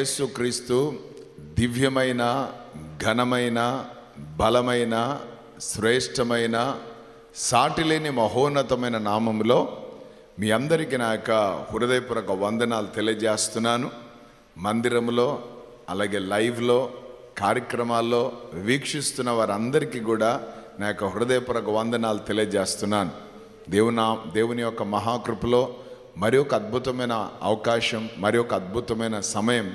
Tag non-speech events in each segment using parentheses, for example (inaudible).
యేసుక్రీస్తు దివ్యమైన ఘనమైన బలమైన శ్రేష్టమైన సాటిలేని మహోన్నతమైన నామములో మీ అందరికీ నా యొక్క హృదయపూర్వక వందనాలు తెలియజేస్తున్నాను. మందిరంలో అలాగే లైవ్లో కార్యక్రమాల్లో వీక్షిస్తున్న వారందరికీ కూడా నా యొక్క హృదయపూర్వక వందనాలు తెలియజేస్తున్నాను. దేవునా దేవుని యొక్క మహాకృపలో మరి ఒక అద్భుతమైన అవకాశం మరి ఒక అద్భుతమైన సమయం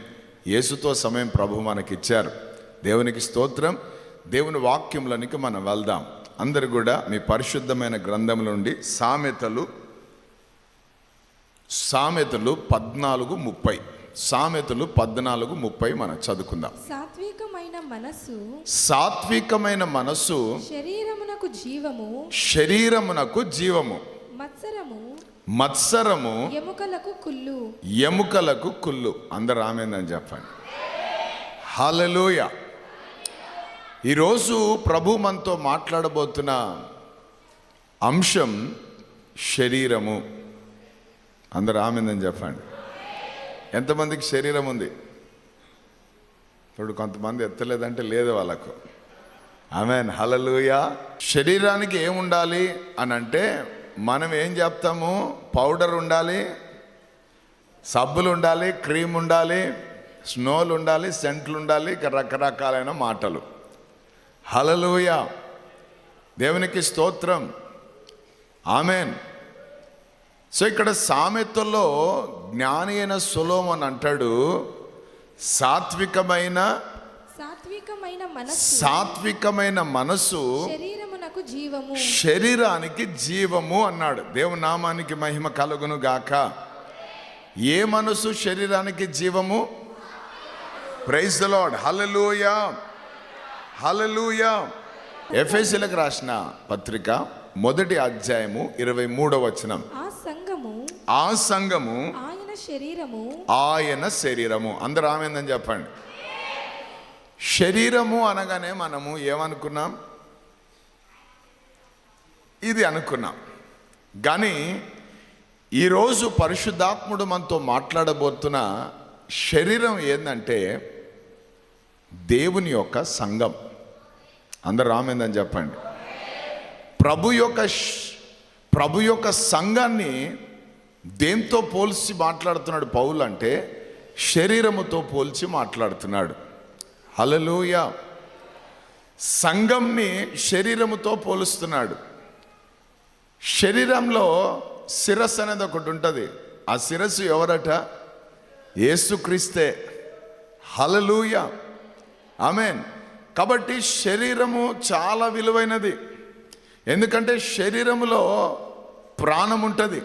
యేసుతో సమయం ప్రభు మనకిచ్చారు. దేవునికి స్తోత్రం. దేవుని వాక్యంలోనికి మనం వెళ్దాం. అందరు కూడా మీ పరిశుద్ధమైన గ్రంథం నుండి సామెతలు సామెతలు పద్నాలుగు ముప్పై. సామెతలు పద్నాలుగు ముప్పై మనం చదువుకుందాం. సాత్వికమైన మనస్సు సాత్వికమైన మనస్సు శరీరమునకు జీవము శరీరమునకు జీవము. మత్సరము మత్సరము ఎముకలకు కుళ్ళు. ఎముకలకు కుళ్ళు. అందరు ఆమెందని చెప్పండి. హలలోయ ఈరోజు ప్రభు మనతో మాట్లాడబోతున్న అంశం శరీరము. అందరు ఆమెందని చెప్పండి. ఎంతమందికి శరీరం ఉంది? ఇప్పుడు కొంతమంది ఎత్తలేదంటే లేదు వాళ్ళకు. ఆమెన్. హలలుయ శరీరానికి ఏముండాలి అని అంటే మనం ఏం చెప్తాము? పౌడర్ ఉండాలి సబ్బులు ఉండాలి క్రీమ్ ఉండాలి స్నోలు ఉండాలి సెంట్లు ఉండాలి ఇక రకరకాలైన మాటలు. హలలుయ దేవునికి స్తోత్రం. ఆమెన్. సో ఇక్కడ సామెతల్లో జ్ఞాని అయిన సులోమన్ అంటాడు సాత్వికమైన సాత్వికమైన మనస్సు సాత్వికమైన మనసు శరీరమునకు జీవము. శరీరానికి జీవము అన్నాడు. దేవుని నామానికి మహిమ కలుగును గాక. ఏ మనసు శరీరానికి జీవము? Praise the Lord hallelujah hallelujah ఎఫ్ఎస్సీలకు రాసిన పత్రిక మొదటి అధ్యాయము ఇరవై మూడవ వచనం. ఆ సంఘము ఆ సంఘము ఆయన శరీరము. ఆయన శరీరము. అందరూ ఆమెందని చెప్పండి. శరీరము అనగానే మనము ఏమనుకున్నాం? ఇది అనుకున్నాం. కానీ ఈరోజు పరిశుద్ధాత్ముడు మనతో మాట్లాడబోతున్న శరీరం ఏంటంటే దేవుని యొక్క సంఘం. అందరు రామేందని చెప్పండి. ప్రభు యొక్క ప్రభు యొక్క సంఘాన్ని దేంతో పోల్చి మాట్లాడుతున్నాడు పౌలు అంటే శరీరముతో పోల్చి మాట్లాడుతున్నాడు. హలలుయ సంఘంని శరీరముతో పోలుస్తున్నాడు. శరీరంలో శిరస్సు అనేది ఒకటి ఉంటుంది. ఆ శిరస్సు ఎవరట? ఏసుక్రీస్తే హలలూయ ఆమెన్. కాబట్టి శరీరము చాలా విలువైనది. ఎందుకంటే శరీరములో ప్రాణం ఉంటుంది.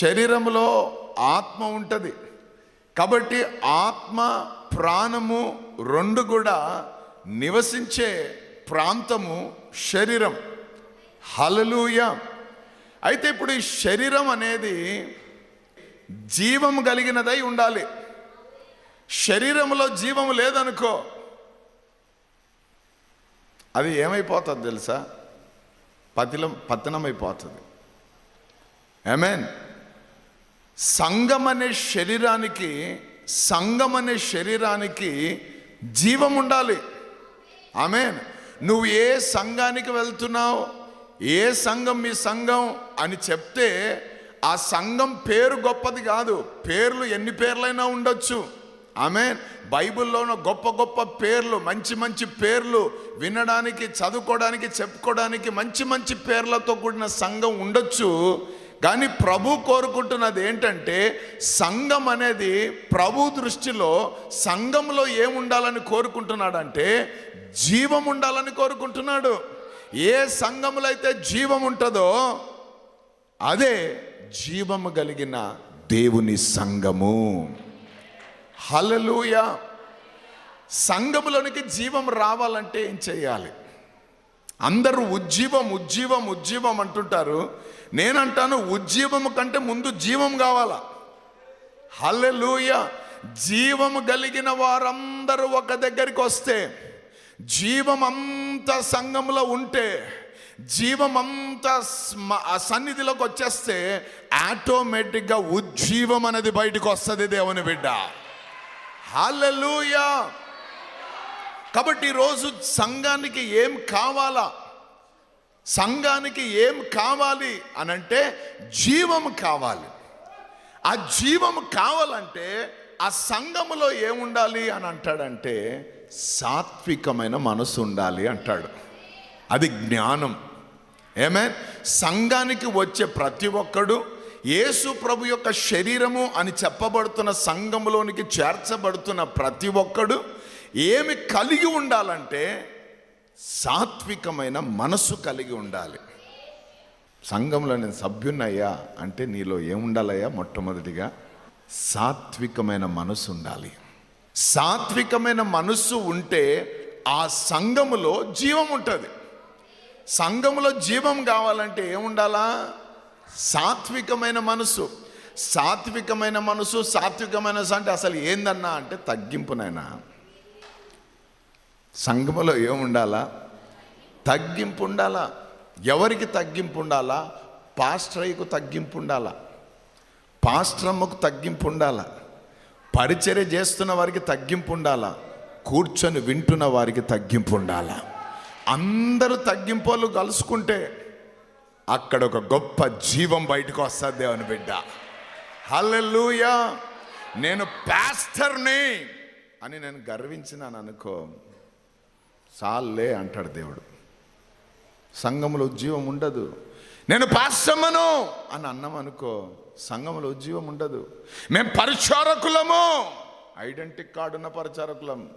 శరీరంలో ఆత్మ ఉంటుంది. కాబట్టి ఆత్మ ప్రాణము రెండు కూడా నివసించే ప్రాంతము శరీరం. హలలుయ అయితే ఇప్పుడు ఈ శరీరం అనేది జీవం కలిగినదై ఉండాలి. శరీరంలో జీవము లేదనుకో అది ఏమైపోతుంది తెలుసా? పతిలం పతనమైపోతుంది. ఐమేన్ సంఘం అనే శరీరానికి సంఘం అనే శరీరానికి జీవం ఉండాలి ఆమెన్ నువ్వు ఏ సంఘానికి వెళ్తున్నావు? ఏ సంఘం మీ సంఘం అని చెప్తే ఆ సంఘం పేరు గొప్పది కాదు. పేర్లు ఎన్ని పేర్లైనా ఉండొచ్చు. ఆమె బైబిల్లోనూ గొప్ప గొప్ప పేర్లు మంచి మంచి పేర్లు వినడానికి చదువుకోవడానికి చెప్పుకోవడానికి మంచి మంచి పేర్లతో కూడిన సంఘం ఉండొచ్చు. కానీ ప్రభు కోరుకుంటున్నది ఏంటంటే సంఘం అనేది ప్రభు దృష్టిలో సంఘంలో ఏముండాలని కోరుకుంటున్నాడంటే జీవం ఉండాలని కోరుకుంటున్నాడు. ఏ సంఘములో అయితే జీవం ఉంటుందో అదే జీవము కలిగిన దేవుని సంఘము. హలలుయ సంఘములోనికి జీవం రావాలంటే ఏం చేయాలి? అందరూ ఉజ్జీవం ఉజ్జీవం ఉజ్జీవం అంటుంటారు. నేనంటాను ఉజ్జీవము కంటే ముందు జీవం కావాలా? హల్లెలూయ. జీవము కలిగిన వారందరూ ఒక దగ్గరికి వస్తే జీవం అంతా సంఘంలో ఉంటే జీవం అంతా ఆ సన్నిధిలోకి వచ్చేస్తే ఆటోమేటిక్గా ఉజ్జీవం అనేది బయటకు వస్తుంది దేవుని బిడ్డ. హల్లెలూయా! కాబట్టి ఈరోజు సంఘానికి ఏం కావాలా? సంఘానికి ఏం కావాలి అనంటే జీవం కావాలి. ఆ జీవం కావాలంటే ఆ సంఘములో ఏముండాలి అని అంటాడంటే సాత్వికమైన మనసు ఉండాలి అంటాడు. అది జ్ఞానం. ఏమే సంఘానికి వచ్చే ప్రతి ఒక్కడు యేసు ప్రభు యొక్క శరీరము అని చెప్పబడుతున్న సంఘంలోనికి చేర్చబడుతున్న ప్రతి ఒక్కడు ఏమి కలిగి ఉండాలంటే సాత్వికమైన మనసు కలిగి ఉండాలి. సంఘంలో నేను సభ్యున్నయ్యా అంటే నీలో ఏముండాలయ్యా? మొట్టమొదటిగా సాత్వికమైన మనసు ఉండాలి. సాత్వికమైన మనస్సు ఉంటే ఆ సంఘములో జీవం ఉంటుంది. సంఘములో జీవం కావాలంటే ఏముండాలా? సాత్వికమైన మనసు సాత్వికమైన మనసు సాత్వికమైన అంటే అసలు ఏందన్నా అంటే తగ్గింపునైనా సంఘములో ఏముండాలా? తగ్గింపు ఉండాలా? ఎవరికి తగ్గింపు ఉండాలా? పాస్ట్రయ్యకు తగ్గింపు ఉండాలా? పాస్ట్రమ్మకు తగ్గింపు ఉండాలా? పరిచర్య చేస్తున్న వారికి తగ్గింపు ఉండాలా? కూర్చొని వింటున్న వారికి తగ్గింపు ఉండాలా? అందరూ తగ్గింపులు కలుసుకుంటే అక్కడ ఒక గొప్ప జీవం బయటకు వస్తుంది దేవుని బిడ్డ. హల్లెలూయా! నేను పాస్టర్ని అని నేను గర్వించినాను అనుకో. సాల్లే అంటాడు దేవుడు. సంఘంలో ఉజ్జీవం ఉండదు. నేను పాస్టమ్మను అని అన్నాం అనుకో సంఘంలో ఉజ్జీవం ఉండదు. మేము పరిచారకులము. ఐడెంటిటీ కార్డు ఉన్న పరిచారకులం.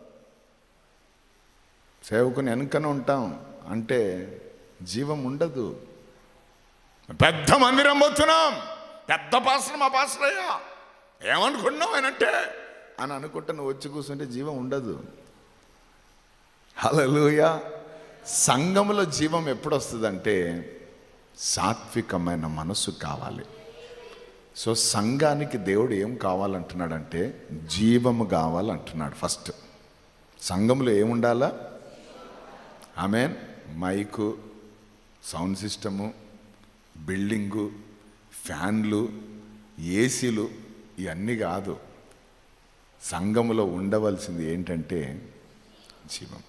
సేవకుని వెనుకనే ఉంటాం. అంటే జీవం ఉండదు. పెద్ద మందిరం పోతున్నాం. పెద్ద పాస్టర్ మా పాస్టర్ అయ్యా ఏమనుకున్నావు అంటే అని అనుకుంటే నువ్వు వచ్చి కూర్చుంటే జీవం ఉండదు. హలలుయ సంఘములో జీవం ఎప్పుడు వస్తుందంటే సాత్వికమైన మనసు కావాలి. సో సంఘానికి దేవుడు ఏం కావాలంటున్నాడంటే జీవము కావాలంటున్నాడు ఫస్ట్. సంఘంలో ఏముండాలా? ఆమె మైకు సౌండ్ సిస్టము బిల్డింగు ఫ్యాన్లు ఏసీలు ఇవన్నీ కాదు. సంఘములో ఉండవలసింది ఏంటంటే జీవం.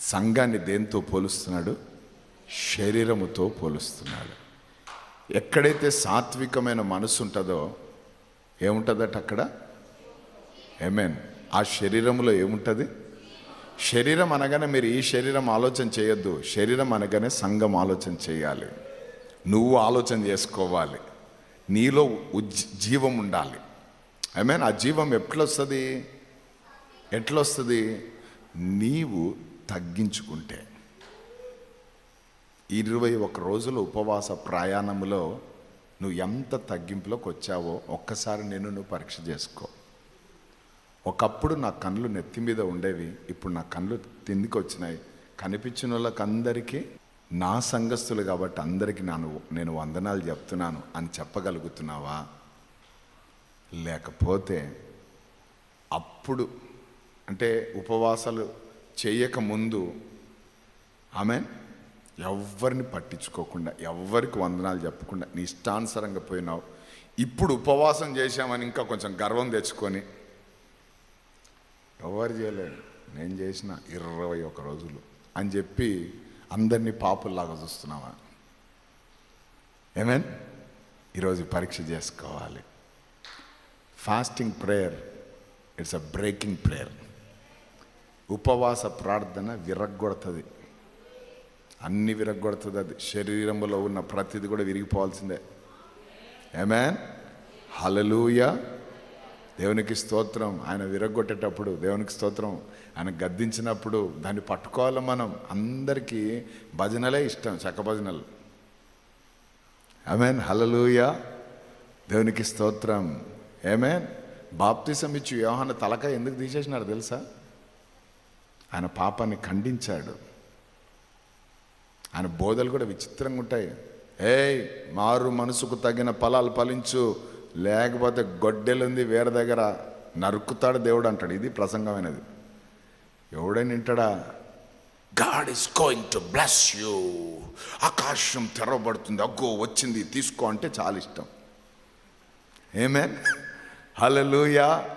సంఘాన్ని దేంతో పోలుస్తున్నాడు? శరీరముతో పోలుస్తున్నాడు. ఎక్కడైతే సాత్వికమైన మనసు ఉంటుందో ఏముంటుందట అక్కడ? ఎమెన్ ఆ శరీరంలో ఏముంటుంది? శరీరం అనగానే మీరు ఈ శరీరం ఆలోచన చేయొద్దు. శరీరం అనగానే సంఘం ఆలోచన చేయాలి. నువ్వు ఆలోచన చేసుకోవాలి. నీలో ఉజ్- జీవం ఉండాలి. ఐ మీన్ ఆ జీవం ఎట్లొస్తుంది? ఎట్లొస్తుంది? నీవు తగ్గించుకుంటే. ఇరవై ఒక రోజుల ఉపవాస ప్రయాణంలో నువ్వు ఎంత తగ్గింపులోకి వచ్చావో ఒక్కసారి నేను నువ్వు పరీక్ష చేసుకో. ఒకప్పుడు నా కళ్ళు నెత్తి మీద ఉండేవి ఇప్పుడు నా కళ్ళు తిందికి వచ్చినాయి. కనిపించిన వాళ్ళకందరికీ నా సంఘస్థులు కాబట్టి అందరికీ నేను నేను వందనాలు చెప్తున్నాను అని చెప్పగలుగుతున్నావా? లేకపోతే అప్పుడు అంటే ఉపవాసాలు చేయకముందు ఆమె ఎవరిని పట్టించుకోకుండా ఎవరికి వందనాలు చెప్పకుండా నీ ఇష్టానుసారంగా పోయినావు. ఇప్పుడు ఉపవాసం చేశామని ఇంకా కొంచెం గర్వం తెచ్చుకొని ఎవరు చేయలేడు నేను చేసిన ఇరవై ఒక రోజులు అని చెప్పి అందరినీ పాపుల్లాగా చూస్తున్నావా? ఏమేన్ ఈరోజు పరీక్ష చేసుకోవాలి. Fasting prayer it's a breaking prayer ఉపవాస ప్రార్థన విరగ్గొడుతుంది. అన్ని విరగ్గొడుతుంది అది. శరీరంలో ఉన్న ప్రతిది కూడా విరిగిపోవాల్సిందే. ఏమేన్ హలలూయ దేవునికి స్తోత్రం. ఆయన విరగొట్టేటప్పుడు దేవునికి స్తోత్రం. ఆయన గద్దించినప్పుడు దాన్ని పట్టుకోవాలి మనం. అందరికీ భజనలే ఇష్టం చక్క భజనలు. ఆమెన్ హలలూయ దేవునికి స్తోత్రం. ఏమేన్ బాప్తిసం ఇచ్చి వ్యవహాన తలక ఎందుకు తీసేసినారు తెలుసా? ఆయన పాపాన్ని ఖండించాడు. ఆయన బోధలు కూడా విచిత్రంగా ఉంటాయి. ఏయ్ మారు మనసుకు తగిన ఫలాలు ఫలించు. లేకపోతే గొడ్డెలుంది వేరే దగ్గర నరుకుతాడు దేవుడు అంటాడు. ఇది ప్రసంగమైనది. ఎవడైనా వింటాడా? God is going to bless you. ఆకాశం తెరవబడుతుంది. అగ్గో వచ్చింది. తీసుకో అంటే చాలా ఇష్టం. ఏమేన్ హలలుయా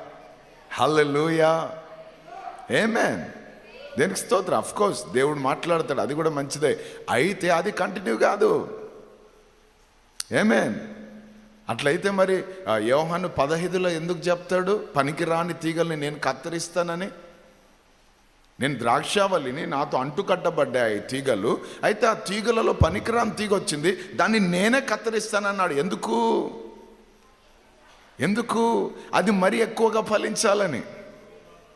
హల్లెలూయా ఏమేన్ దేనికి స్తోత్రం? అఫ్ కోర్స్ దేవుడు మాట్లాడతాడు. అది కూడా మంచిదే. అయితే అది కంటిన్యూ కాదు. ఏమేన్ అట్లయితే మరి ఆ, యోహాను పదహైదులో ఎందుకు చెప్తాడు? పనికిరాని తీగల్ని నేను కత్తిరిస్తానని. నేను ద్రాక్షావల్లిని నాతో అంటుకట్టబడ్డాయి తీగలు. అయితే ఆ తీగలలో పనికిరాని తీగ వచ్చింది. దాన్ని నేనే కత్తిరిస్తానన్నాడు. ఎందుకు? ఎందుకు? అది మరీ ఎక్కువగా ఫలించాలని.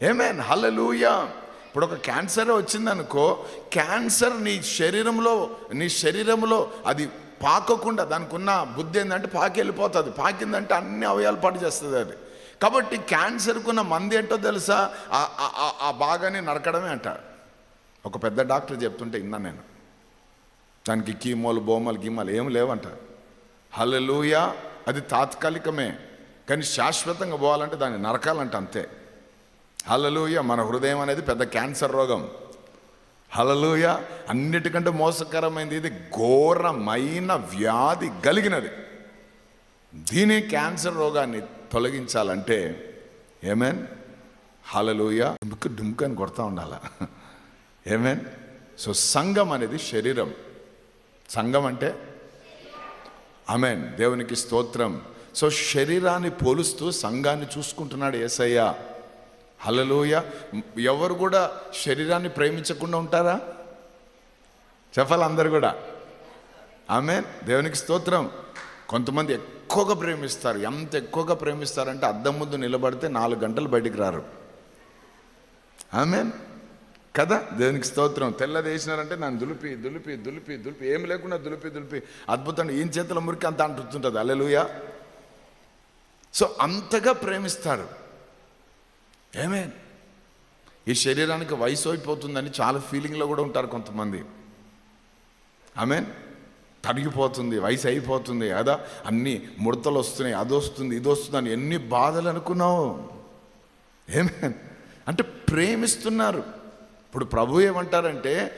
ఏమేన్ హలలుయా ఇప్పుడు ఒక క్యాన్సర్ వచ్చిందనుకో క్యాన్సర్ నీ శరీరంలో నీ శరీరంలో అది పాకకుండా దానికి ఉన్న బుద్ధి ఏంటంటే పాకి వెళ్ళిపోతుంది పాకిందంటే అన్ని అవయాలు పాటు చేస్తుంది అది. కాబట్టి క్యాన్సర్కున్న మంది ఏంటో తెలుసా? ఆ- బాగానే భాగాన్ని నరకడమే అంటారు ఒక పెద్ద డాక్టర్ చెప్తుంటే ఇన్నా నేను. దానికి కీమోలు బొమ్మలు గిమ్మలు ఏం లేవంటారు హలలుయా అది తాత్కాలికమే. కానీ శాశ్వతంగా పోవాలంటే దాన్ని నరకాలంట అంతే. హలలుయ మన హృదయం అనేది పెద్ద క్యాన్సర్ రోగం. హలలుయ అన్నిటికంటే మోసకరమైనది ఇది ఘోరమైన వ్యాధి కలిగినది. దీని క్యాన్సర్ రోగాన్ని తొలగించాలంటే ఏమేన్ హలలుయ డుమ్కు డుమ్కు అని కొడతా ఉండాల? ఏమేన్ సో సంఘం అనేది శరీరం. సంఘం అంటే అమెన్ దేవునికి స్తోత్రం. సో శరీరాన్ని పోలుస్తూ సంఘాన్ని చూసుకుంటున్నాడు ఏసయ్య. హలలోయ ఎవరు కూడా శరీరాన్ని ప్రేమించకుండా ఉంటారా? చెప్పాలి అందరు కూడా? ఆమె దేవునికి స్తోత్రం. కొంతమంది ఎక్కువగా ప్రేమిస్తారు. ఎంత ఎక్కువగా ప్రేమిస్తారంటే అద్దం ముందు నిలబడితే నాలుగు గంటలు బయటికి రారు. ఆమె కదా? దేవునికి స్తోత్రం. తెల్లదేసినారంటే నన్ను దులిపి దులిపి దులిపి దులిపి. ఏం లేకుండా దులిపి దులిపి. అద్భుతంగా ఈయన చేతుల మురికి అంత అంటుంటుంది అల్లెలుయా సో అంతగా ప్రేమిస్తారు. ఏమే ఈ శరీరానికి వయసు అయిపోతుందని చాలా ఫీలింగ్లో కూడా ఉంటారు కొంతమంది. ఆమె తరిగిపోతుంది వయసు అయిపోతుంది కదా అన్ని ముడతలు వస్తున్నాయి అది వస్తుంది ఇది వస్తుంది అని ఎన్ని బాధలు అనుకున్నావు? ఏమే అంటే ప్రేమిస్తున్నారు. ఇప్పుడు ప్రభు ఏమంటారంటే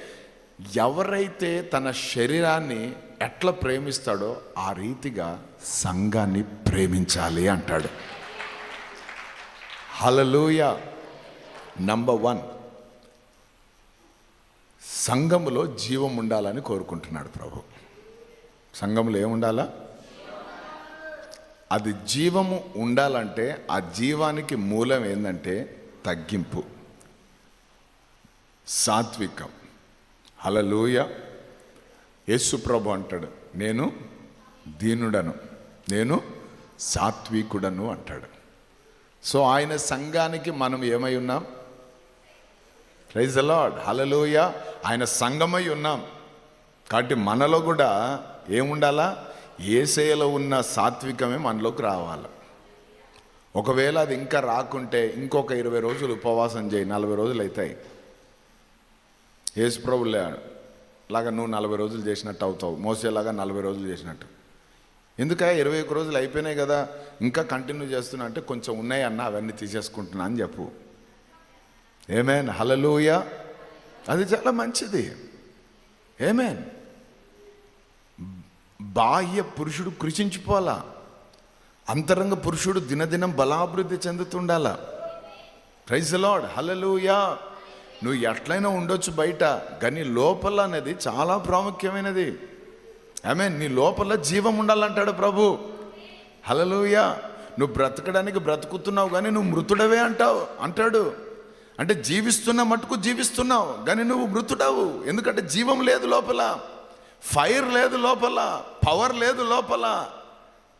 ఎవరైతే తన శరీరాన్ని ఎట్లా ప్రేమిస్తాడో ఆ రీతిగా సంఘాన్ని ప్రేమించాలి అంటాడు. హలలోయ నంబర్ వన్ సంఘములో జీవం ఉండాలని కోరుకుంటున్నాడు ప్రభు. సంఘంలో ఏముండాలా అది జీవము ఉండాలంటే ఆ జీవానికి మూలం ఏంటంటే తగ్గింపు. సాత్వికం. హలలోయ యేసు ప్రభు అంటాడు నేను దీనుడను నేను సాత్వికుడను అంటాడు. సో ఆయన సంఘానికి మనం ఏమై ఉన్నాం? ప్రైజ్ అలాడ్ హలలోయ ఆయన సంఘమై ఉన్నాం. కాబట్టి మనలో కూడా ఏముండాలా? ఏసేలో ఉన్న సాత్వికమే మనలోకి రావాలి. ఒకవేళ అది ఇంకా రాకుంటే ఇంకొక ఇరవై రోజులు ఉపవాసం చేయి నలభై రోజులు అవుతాయి యేసుప్రభులే లాగా నువ్వు నలభై రోజులు చేసినట్టు అవుతావు. మోసేలాగా నలభై రోజులు చేసినట్టు. ఎందుక ఇరవై ఒక్క రోజులు అయిపోయినాయి కదా ఇంకా కంటిన్యూ చేస్తున్నా అంటే కొంచెం ఉన్నాయి అన్న అవన్నీ తీసేసుకుంటున్నా అని చెప్పు. ఏమేన్ హలలోయ అది చాలా మంచిది. ఏమేన్ బాహ్య పురుషుడు కృషించిపోలా అంతరంగ పురుషుడు దినదినం బలాభివృద్ధి చెందుతుండాల? ప్రైజ్ లాడ్ హలలుయా నువ్వు ఎట్లయినా ఉండొచ్చు బయట కానీ లోపల అనేది చాలా ప్రాముఖ్యమైనది. ఆమె నీ లోపల జీవం ఉండాలంటాడు ప్రభు. హలలుయా నువ్వు బ్రతకడానికి బ్రతుకుతున్నావు కానీ నువ్వు మృతుడవే అంటావు అంటాడు. అంటే జీవిస్తున్న మటుకు జీవిస్తున్నావు కానీ నువ్వు మృతుడవు. ఎందుకంటే జీవం లేదు లోపల ఫైర్ లేదు లోపల పవర్ లేదు లోపల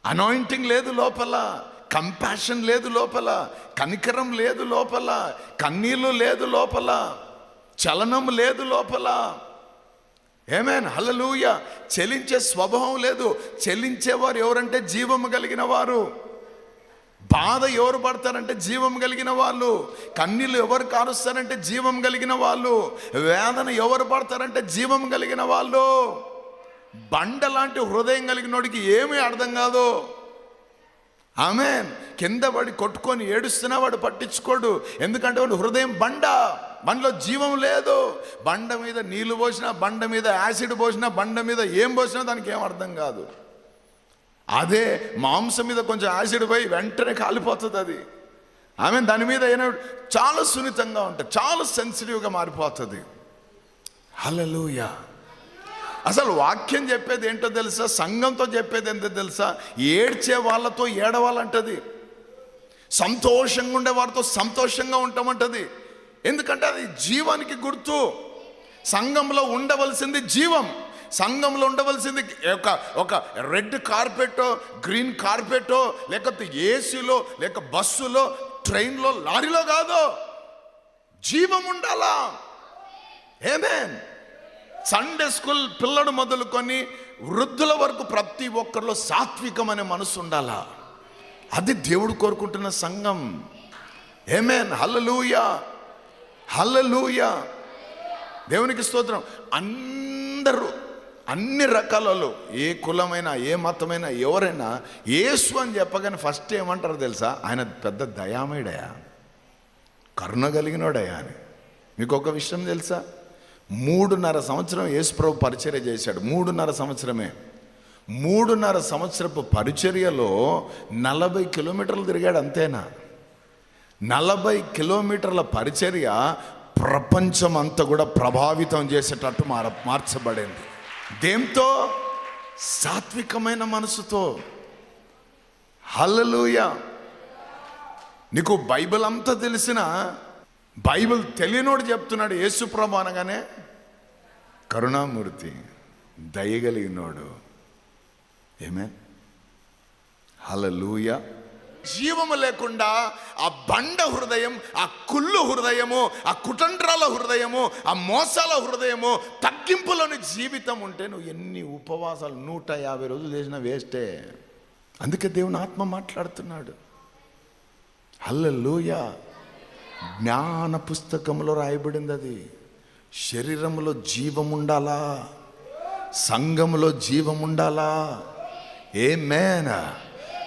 అనాయింటింగ్ లేదు లోపల కంపాషన్ లేదు లోపల కనికరం లేదు లోపల కన్నీళ్ళు లేదు లోపల చలనం లేదు లోపల. ఏమేన్ హలలుయ చెలించే స్వభావం లేదు. చెల్లించేవారు ఎవరంటే జీవము కలిగిన వారు బాధ ఎవరు పడతారంటే జీవం కలిగిన వాళ్ళు కన్నీళ్ళు ఎవరు కారుస్తారంటే జీవం కలిగిన వాళ్ళు వేదన ఎవరు పడతారంటే జీవం కలిగిన వాళ్ళు బండ లాంటి హృదయం కలిగినోడికి ఏమీ అర్థం కాదు. ఆమె కింద పడి కొట్టుకొని ఏడుస్తున్నా వాడు పట్టించుకోడు. ఎందుకంటే వాడు హృదయం బండ. బండిలో జీవం లేదు. బండ మీద నీళ్ళు పోసినా బండ మీద యాసిడ్ పోసినా బండ మీద ఏం పోసినా దానికి ఏం అర్థం కాదు. అదే మాంసం మీద కొంచెం యాసిడ్ పోయి వెంటనే కాలిపోతుంది అది. ఆమె దాని మీద అయినా చాలా సున్నితంగా ఉంటుంది చాలా సెన్సిటివ్గా మారిపోతుంది. హల్లెలూయా. అసలు వాక్యం చెప్పేది ఏంటో తెలుసా? సంఘంతో చెప్పేది ఏంటో తెలుసా? ఏడ్చే వాళ్ళతో ఏడవాలంటది. సంతోషంగా ఉండే వారితో సంతోషంగా ఉంటామంటది. ఎందుకంటే అది జీవానికి గుర్తు. సంఘంలో ఉండవలసింది జీవం. సంఘంలో ఉండవలసింది ఒక ఒక రెడ్ కార్పెటో గ్రీన్ కార్పెటో లేకపోతే ఏసీలో లేక బస్సులో ట్రైన్లో లారీలో కాదు. జీవం ఉండాలా? ఏమేన్ సండే స్కూల్ పిల్లడు మొదలుకొని వృద్ధుల వరకు ప్రతి ఒక్కరిలో సాత్వికమనే మనసు ఉండాలా? అది దేవుడు కోరుకుంటున్న సంఘం. Amen hallelujah hallelujah. దేవునికి స్తోత్రం. అందరూ అన్ని రకాలలో ఏ కులమైనా ఏ మతమైనా ఎవరైనా యేసు అని చెప్పగానే ఫస్ట్ ఏమంటారు తెలుసా? ఆయన పెద్ద దయామయుడయా. కరుణ కలిగినోడయా అని. మీకు ఒక విషయం తెలుసా? మూడున్నర సంవత్సరం యేసుప్రభు పరిచర్య చేశాడు. మూడున్నర సంవత్సరమే. మూడున్నర సంవత్సరపు పరిచర్యలో నలభై కిలోమీటర్లు తిరిగాడు అంతేనా? నలభై కిలోమీటర్ల పరిచర్య ప్రపంచం అంతా కూడా ప్రభావితం చేసేటట్టు మార మార్చబడింది. దేంతో? సాత్వికమైన మనసుతో. హల్లెలూయ. నీకు బైబిల్ అంతా తెలిసిన బైబిల్ తెలియనోడు చెప్తున్నాడు యేసుప్రభు అనగానే కరుణామూర్తి దయగలిగినోడు. ఏమే హలలుయా జీవము లేకుండా ఆ బండ హృదయం ఆ కుళ్ళు హృదయము ఆ కుటండ్రాల హృదయము ఆ మోసాల హృదయము తగ్గింపులోని జీవితం ఉంటే నువ్వు ఎన్ని ఉపవాసాలు నూట యాభై రోజులు చేసినా వేస్టే. అందుకే దేవుని ఆత్మ మాట్లాడుతున్నాడు. హల్లెలూయ. జ్ఞాన పుస్తకంలో రాయబడింది అది. శరీరంలో జీవం ఉండాలా? జీవముండాలా జీవం ఉండాలా? ఏ మేనా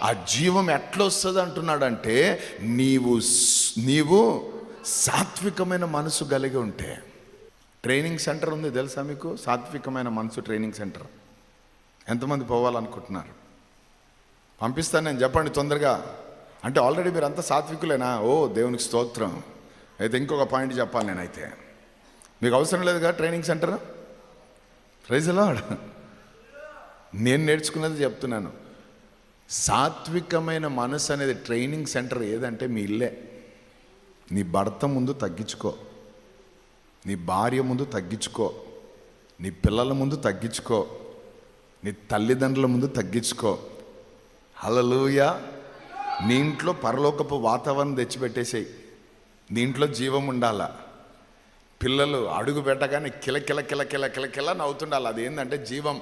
ఆ జీవం ఎట్లా వస్తుంది అంటున్నాడంటే నీవు నీవు సాత్వికమైన మనసు కలిగి ఉంటే. ట్రైనింగ్ సెంటర్ ఉంది తెలుసా మీకు? సాత్వికమైన మనసు ట్రైనింగ్ సెంటర్. ఎంతమంది పోవాలనుకుంటున్నారు? పంపిస్తాను నేను చెప్పండి తొందరగా. అంటే ఆల్రెడీ మీరు అంతా సాత్వికులేనా? ఓ దేవునికి స్తోత్రం. అయితే ఇంకొక పాయింట్ చెప్పాలి నేనైతే. మీకు అవసరం లేదుగా ట్రైనింగ్ సెంటర్? ప్రైజ్లా నేను నేర్చుకున్నది చెప్తున్నాను. సాత్వికమైన మనసు అనేది ట్రైనింగ్ సెంటర్ ఏదంటే మీ ఇల్లే. నీ భర్త ముందు తగ్గించుకో. నీ భార్య ముందు తగ్గించుకో. నీ పిల్లల ముందు తగ్గించుకో. నీ తల్లిదండ్రుల ముందు తగ్గించుకో. హలలుయ నీ ఇంట్లో పరలోకపు వాతావరణం తెచ్చిపెట్టేసేయి. నీ ఇంట్లో జీవం ఉండాలా. పిల్లలు అడుగు పెట్టగానే కిల కిల కిల కిల కిల కిల నవ్వుతుండాలి. అది ఏంటంటే జీవం.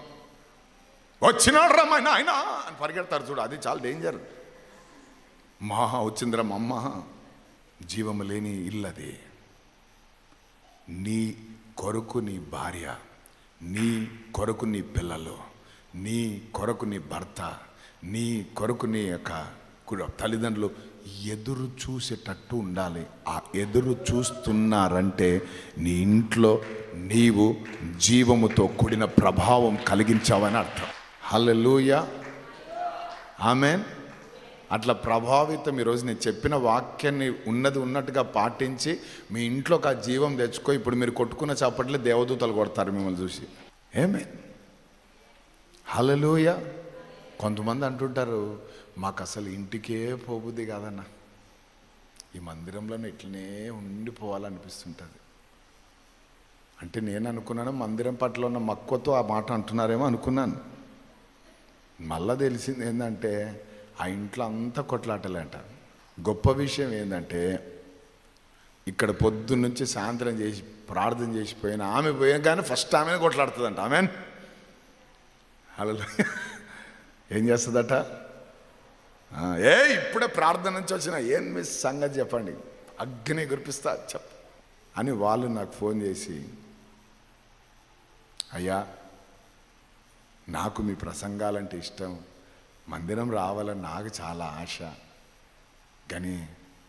వచ్చినాడు మా నాయనా అని పరిగెడతారు చూడు అది చాలా డేంజర్ మా వచ్చిందిరా మా అమ్మ. జీవము లేని ఇల్లు అది. నీ కొరకు నీ భార్య నీ కొరకు నీ పిల్లలు నీ కొరకు నీ భర్త నీ కొరకు నీ యొక్క తల్లిదండ్రులు ఎదురు చూసేటట్టు ఉండాలి. ఆ ఎదురు చూస్తున్నారంటే నీ ఇంట్లో నీవు జీవముతో కూడిన ప్రభావం కలిగించావని అర్థం. హలలుయ ఆమెన్ అట్లా ప్రభావితం ఈరోజు నేను చెప్పిన వాక్యాన్ని ఉన్నది ఉన్నట్టుగా పాటించి మీ ఇంట్లోకి ఆ జీవం తెచ్చుకో. ఇప్పుడు మీరు కొట్టుకున్న చప్పట్లే దేవదూతలు కొడతారు మిమ్మల్ని చూసి. ఏమే హలలుయ కొంతమంది అంటుంటారు మాకు అసలు ఇంటికే పోబుద్ది కాదన్న. ఈ మందిరంలోనే ఇట్లనే ఉండిపోవాలనిపిస్తుంటుంది. అంటే నేను అనుకున్నాను మందిరం పట్ల ఉన్న మక్కువతో ఆ మాట అంటున్నారేమో అనుకున్నాను. మళ్ళా తెలిసింది ఏంటంటే ఆ ఇంట్లో అంతా కొట్లాటలేంట. గొప్ప విషయం ఏంటంటే ఇక్కడ పొద్దున్నుంచి సాయంత్రం చేసి ప్రార్థన చేసిపోయిన ఆమె పోయాం కానీ ఫస్ట్ ఆమెనే కొట్లాడుతుందంట. ఆమె అలా ఏం చేస్తుందట? ఏ ఇప్పుడే ప్రార్థన నుంచి వచ్చిన ఏం మీ సంగతి చెప్పండి. అగ్ని గురిపిస్తా చెప్ అని వాళ్ళు నాకు ఫోన్ చేసి అయ్యా నాకు మీ ప్రసంగాలంటే ఇష్టం. మందిరం రావాలని నాకు చాలా ఆశ. కానీ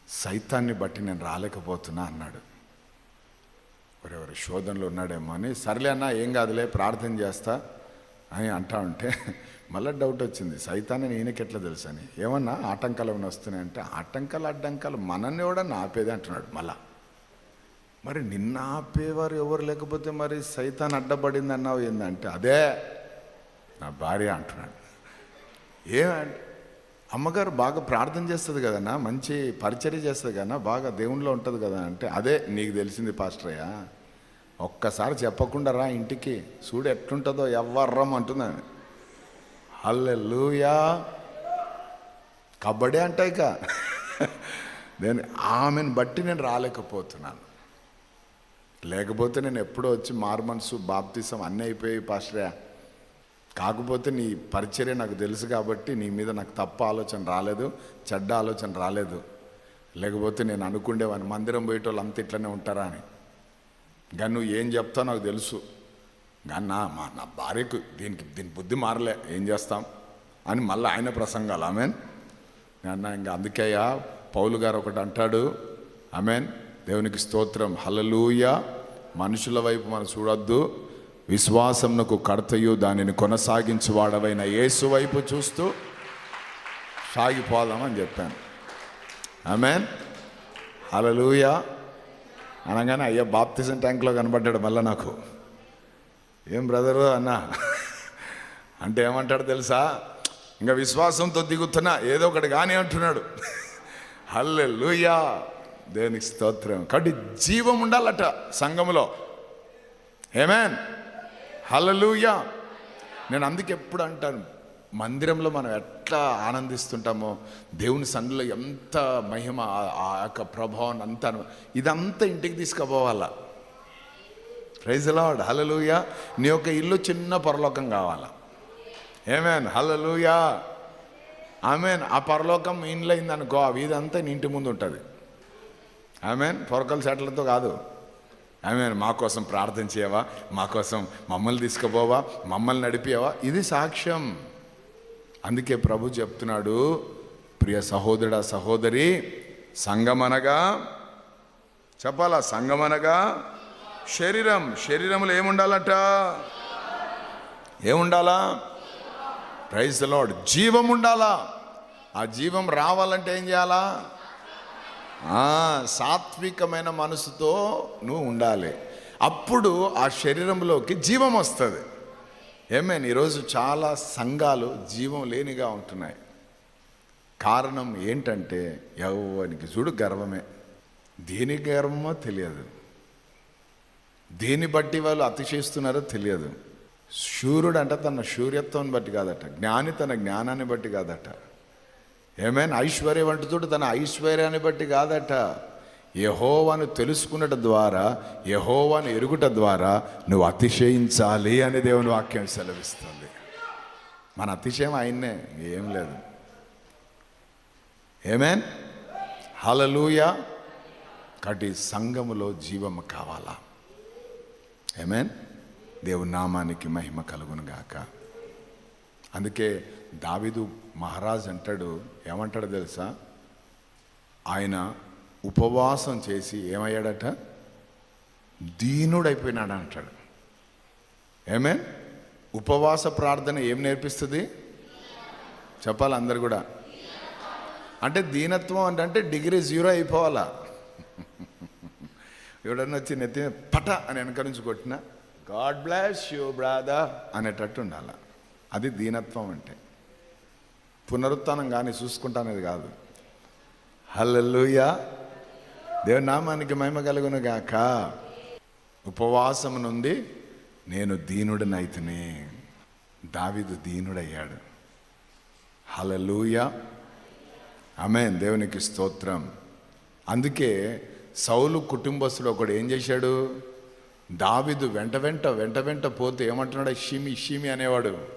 సైతాన్ని బట్టి నేను రాలేకపోతున్నా అన్నాడు. ఎవరెవరి శోధనలో ఉన్నాడేమో అని సర్లే అన్న ఏం కాదులే ప్రార్థన చేస్తా అని అంటా ఉంటే (laughs) మళ్ళీ డౌట్ వచ్చింది. సైతాన్ని ఈయనకెట్లా తెలుసు అని. ఏమన్నా ఆటంకాలు ఏమైనా వస్తున్నాయంటే ఆటంకాలు అడ్డంకాలు మనల్ని కూడా ఆపేది అంటున్నాడు మళ్ళా. మరి నిన్న ఆపేవారు ఎవరు లేకపోతే మరి సైతాన్ అడ్డపడింది అన్నావు ఏందంటే అదే నా భార్య అంటున్నాడు. ఏమండి? అమ్మగారు బాగా ప్రార్థన చేస్తుంది కదన్నా మంచి పరిచర్య చేస్తుంది కదన్నా బాగా దేవుణ్ణిలో ఉంటుంది కదా అంటే అదే నీకు తెలిసింది పాస్టరయ్య ఒక్కసారి చెప్పకుండా రా ఇంటికి చూడు ఎట్లుంటుందో ఎవ్వర్రం అంటున్నాను. హల్లెలూయా. కబడ్డీ అంటే ఇక. నేను ఆమెను బట్టి నేను రాలేకపోతున్నాను. లేకపోతే నేను ఎప్పుడో వచ్చి మార్మన్సు బాప్తిసం అన్నీ అయిపోయి పాస్టరే కాకపోతే నీ పరిచర్య నాకు తెలుసు కాబట్టి నీ మీద నాకు తప్ప ఆలోచన రాలేదు చెడ్డ ఆలోచన రాలేదు. లేకపోతే నేను అనుకుండేవాడిని మందిరం పోయేటోళ్ళు అంత ఇట్లనే ఉంటారా అని. కానీ నువ్వు ఏం చెప్తావు నాకు తెలుసు. కానీ నా మా నా భార్యకు దీనికి దీని బుద్ధి మారలే ఏం చేస్తాం అని మళ్ళీ ఆయన ప్రసంగాలు ఆమెన్. అన్న ఇంకా అందుకేయా పౌలు గారు ఒకటి అంటాడు ఆమెన్. దేవునికి స్తోత్రం హలలుయ మనుషుల వైపు మనం చూడొద్దు. విశ్వాసంనకు కర్తయు దానిని కొనసాగించువాడవైన యేసు వైపు చూస్తూ సాగిపోదామని చెప్పాను. ఆమెన్ హలలుయ అనగానే అయ్యా బాప్తిజం ట్యాంక్లో కనబడ్డాడు మళ్ళీ నాకు. ఏం బ్రదరు అన్న? అంటే ఏమంటాడు తెలుసా? ఇంకా విశ్వాసంతో దిగుతున్నా ఏదో ఒకటి కానీ అంటున్నాడు. హల్లే లూయా దేనికి స్తోత్రం? కాబట్టి జీవం ఉండాలట సంఘములో. ఏమేన్ హలలుయా నేను అందుకే ఎప్పుడు అంటాను మందిరంలో మనం ఎట్లా ఆనందిస్తుంటామో దేవుని సన్నిలో ఎంత మహిమ ఆ- ఆ యొక్క ప్రభావం అంతా ఇదంతా ఇంటికి తీసుకుపోవాలా. ప్రైజ్ లాడ్ హలలుయా నీ యొక్క ఇల్లు చిన్న పరలోకం కావాలా. ఏమేన్ హలలుయా ఆమెన్ ఆ పరలోకం ఇండ్లైందనుకో అయిందనుకో ఆ వీధంతా నీ ఇంటి ముందు ఉంటుంది. ఆమెన్ పొరకల సెట్లతో కాదు. ఆమె మా కోసం ప్రార్థన చేయవా? మా కోసం మమ్మల్ని తీసుకుపోవా? మమ్మల్ని నడిపేవా ఇది సాక్ష్యం. అందుకే ప్రభు చెప్తున్నాడు ప్రియ సహోదరుడ సహోదరి సంగమనగా చెప్పాలా? సంగమనగా శరీరం. శరీరంలో ఏముండాలట? ఏముండాలా? ప్రైజ్ లాడ్ జీవం ఉండాలా ఆ జీవం రావాలంటే ఏం చేయాలా? సాత్వికమైన మనసుతో నువ్వు ఉండాలి. అప్పుడు ఆ శరీరంలోకి జీవం వస్తుంది. ఏమేన్ ఈరోజు చాలా సంఘాలు జీవం లేనిగా ఉంటున్నాయి. కారణం ఏంటంటే ఎవరికి చూడు గర్వమే. దేని గర్వమో తెలియదు. దేని బట్టి వాళ్ళు అతిశయిస్తున్నారో తెలియదు. శూరుడు అంటే తన శూర్యత్వం బట్టి కాదట జ్ఞాని తన జ్ఞానాన్ని బట్టి కాదట. ఏమైనా? ఐశ్వర్యవంతుడు తన ఐశ్వర్యాన్ని బట్టి కాదట. యహోవాను తెలుసుకున్నట ద్వారా యహోవాను ఎరుగుట ద్వారా నువ్వు అతిశయించాలి అని దేవుని వాక్యం సెలవిస్తుంది. మన అతిశయం ఆయన్నే ఏం లేదు. ఏమేన్? హలలూయ కటి సంఘములో జీవము కావాలా. ఏమేన్? దేవుని నామానికి మహిమ కలుగును గాక. అందుకే దావిదు మహారాజ్ అంటాడు ఏమంటాడు తెలుసా? ఆయన ఉపవాసం చేసి ఏమయ్యాడట? దీనుడైపోయినాడు అంటాడు. ఏమే ఉపవాస ప్రార్థన ఏం నేర్పిస్తుంది? చెప్పాలి అందరు కూడా? అంటే దీనత్వం అంటే డిగ్రీ జీరో అయిపోవాలా? ఎవడన్నా వచ్చి నెత్తి పట అని వెనక నుంచి కొట్టిన గాడ్ బ్లాస్ యూ బ్రాదా అనేటట్టు ఉండాలా? అది దీనత్వం అంటే. పునరుత్నం కానీ చూసుకుంటానేది కాదు. హల్లెలూయా. దేవుని నామానికి మహిమ కలుగును గాక. ఉపవాసం నుండి నేను దీనుడినైతేనే. దావిదు దీనుడయ్యాడు. హల్లెలూయా. ఆమె దేవునికి స్తోత్రం. అందుకే సౌలు కుటుంబస్తుడు ఒకడు ఏం చేశాడు? దావిదు వెంట వెంట వెంట వెంట పోతే ఏమంటున్నాడు? షిమి షిమి అనేవాడు.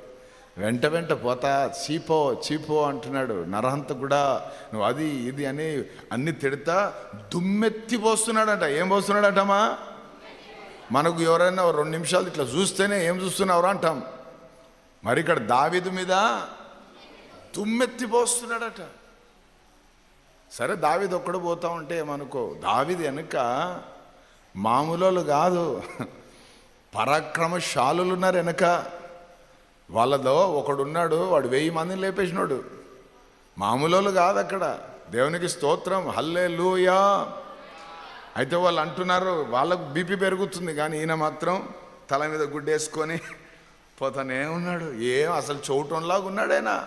వెంట వెంట పోతా చీపో చీపో అంటున్నాడు. నరహంత కూడా నువ్వు అది ఇది అని అన్ని తిడతా దుమ్మెత్తి పోస్తున్నాడంట. ఏం పోస్తున్నాడటమా మనకు ఎవరైనా రెండు నిమిషాలు ఇట్లా చూస్తేనే ఏం చూస్తున్నావురా అంటాం. మరి ఇక్కడ దావిదు మీద దుమ్మెత్తి పోస్తున్నాడట. సరే దావిది ఒక్కడు పోతా ఉంటే ఏమనుకో దావిది వెనుక మామూలు కాదు. పరాక్రమశాలులు ఉన్నారు వెనక. వాళ్ళలో ఒకడున్నాడు వాడు వెయ్యి మందిని లేపేసినాడు. మామూలు కాదు అక్కడ. దేవునికి స్తోత్రం హల్లే లూయా అయితే వాళ్ళు అంటున్నారు వాళ్ళకు బీపీ పెరుగుతుంది కానీ ఈయన మాత్రం తల మీద గుడ్డేసుకొని పోతానే ఉన్నాడు. ఏం అసలు చౌటంలాగా ఉన్నాడైనా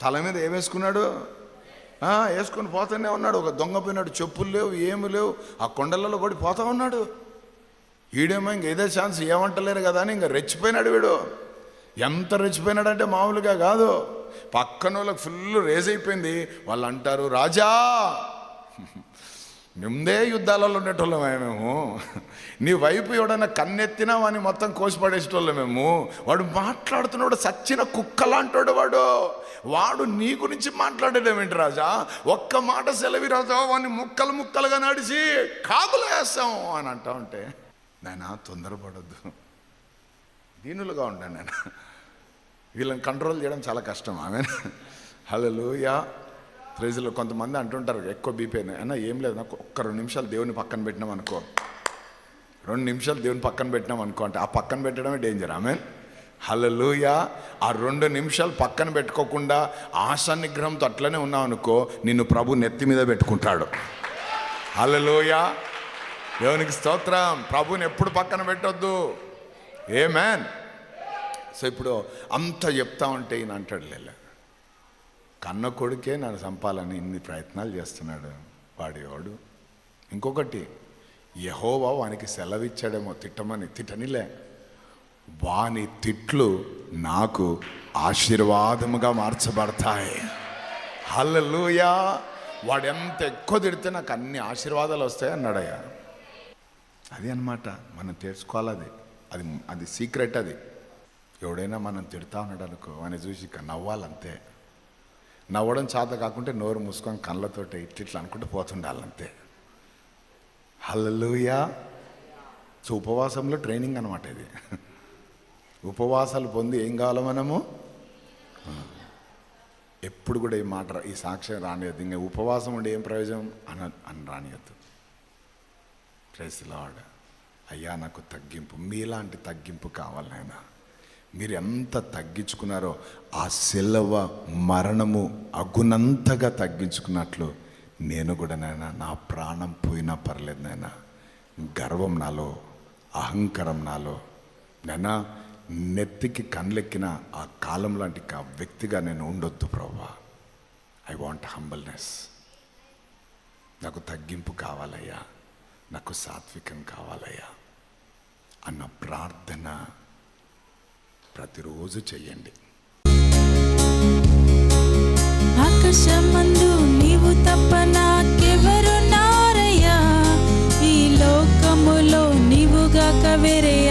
తల మీద ఏమేసుకున్నాడు వేసుకున్నాడు? వేసుకొని పోతానే ఉన్నాడు. ఒక దొంగ పోయినాడు. చెప్పులు లేవు ఏమి లేవు. ఆ కొండలలో పడి పోతా ఉన్నాడు. ఈడేమో ఇంక ఏదో ఛాన్స్ ఏమంటలేరు కదా అని ఇంకా రెచ్చిపోయినాడు వీడు. ఎంత రెచ్చిపోయినాడంటే మామూలుగా కాదు. పక్కన వాళ్ళకి ఫుల్ రేజ్ అయిపోయింది. వాళ్ళు అంటారు రాజా ముందే యుద్ధాలలో ఉండేటోళ్ళమే మేము. నీ వైపు ఎవడన్నా కన్నెత్తినా వాని మొత్తం కోసి పడేసేటోళ్ళం మేము. వాడు మాట్లాడుతున్నాడు సచ్చిన కుక్కలాంటాడు వాడు. వాడు నీ గురించి మాట్లాడడం ఏంటి రాజా? ఒక్క మాట సెలవి రాజా వాడిని ముక్కలు ముక్కలుగా నడిచి కాపులు వేస్తాం అని అంటా ఉంటే నాయన తొందరపడద్దు. దీనులుగా ఉంటాను నేను వీళ్ళని కంట్రోల్ చేయడం చాలా కష్టం. ఆమె హలో యా ప్రజలు కొంతమంది అంటుంటారు ఎక్కువ బీపీ అయినా. ఏం లేదు. నాకు ఒక్క రెండు నిమిషాలు దేవుని పక్కన పెట్టినాం అనుకో. రెండు నిమిషాలు దేవుని పక్కన పెట్టినాం అనుకో అంటే ఆ పక్కన పెట్టడమే డేంజర్ ఆమె హలలుయ ఆ రెండు నిమిషాలు పక్కన పెట్టుకోకుండా ఆశ నిగ్రహంతో అట్లనే ఉన్నావు అనుకో నిన్ను ప్రభు నెత్తి మీద పెట్టుకుంటాడు. హలలుయ దేవునికి స్తోత్రం. ప్రభుని ఎప్పుడు పక్కన పెట్టొద్దు. ఏ మ్యాన్ సో ఇప్పుడు అంత చెప్తా ఉంటే ఈయన అంటాడు లేల కన్న కొడుకే నన్ను చంపాలని ఇన్ని ప్రయత్నాలు చేస్తున్నాడు వాడేవాడు. ఇంకొకటి యహోవా వానికి సెలవిచ్చాడేమో తిట్టమని తిట్టనిలే. వాని తిట్లు నాకు ఆశీర్వాదముగా మార్చబడతాయి. హల్లెలూయా! వాడు ఎంత ఎక్కువ తిడితే నాకు అన్ని ఆశీర్వాదాలు వస్తాయి అన్నాడయ్యా. అది అన్నమాట మనం తెలుసుకోవాలి అది. అది అది సీక్రెట్ అది. ఎవడైనా మనం తిడతా ఉన్నాడు అనుకో అని చూసి ఇక నవ్వాలంతే. నవ్వడం చేత కాకుంటే నోరు మూసుకొని కళ్ళతోటి ఇట్లా అనుకుంటూ పోతుండాలంతే. హల్లెలూయా. సో ఉపవాసంలో ట్రైనింగ్ అనమాట ఇది. ఉపవాసాలు పొంది ఏం కావాలి మనము? ఎప్పుడు కూడా ఈ మాట ఈ సాక్ష్యం రానియద్దు. ఇంకా ఉపవాసం ఉండి ఏం ప్రయోజనం? అన అని రానియద్దు. ప్రైస్ లాడ్ అయ్యా నాకు తగ్గింపు. మీలాంటి తగ్గింపు కావాలి నాయనా. మీరు ఎంత తగ్గించుకున్నారో ఆ సెలవ మరణము అగునంతగా తగ్గించుకున్నట్లు నేను కూడా నాయన నా ప్రాణం పోయినా పర్లేదు నాయన. గర్వం నాలో అహంకారం నాలో నైనా నెత్తికి కళ్ళెక్కిన ఆ కాలం లాంటి ఆ వ్యక్తిగా నేను ఉండొద్దు ప్రభా. ఐ వాంట్ హంబల్నెస్ నాకు తగ్గింపు కావాలయ్యా. నాకు సాత్వికం కావాలయ్యా. అన్న ప్రార్థన ప్రతిరోజు చెయ్యండి. ఆకాశమందు నీవు నారయ్యా? ఈ లోకములో నీవుగా వేరే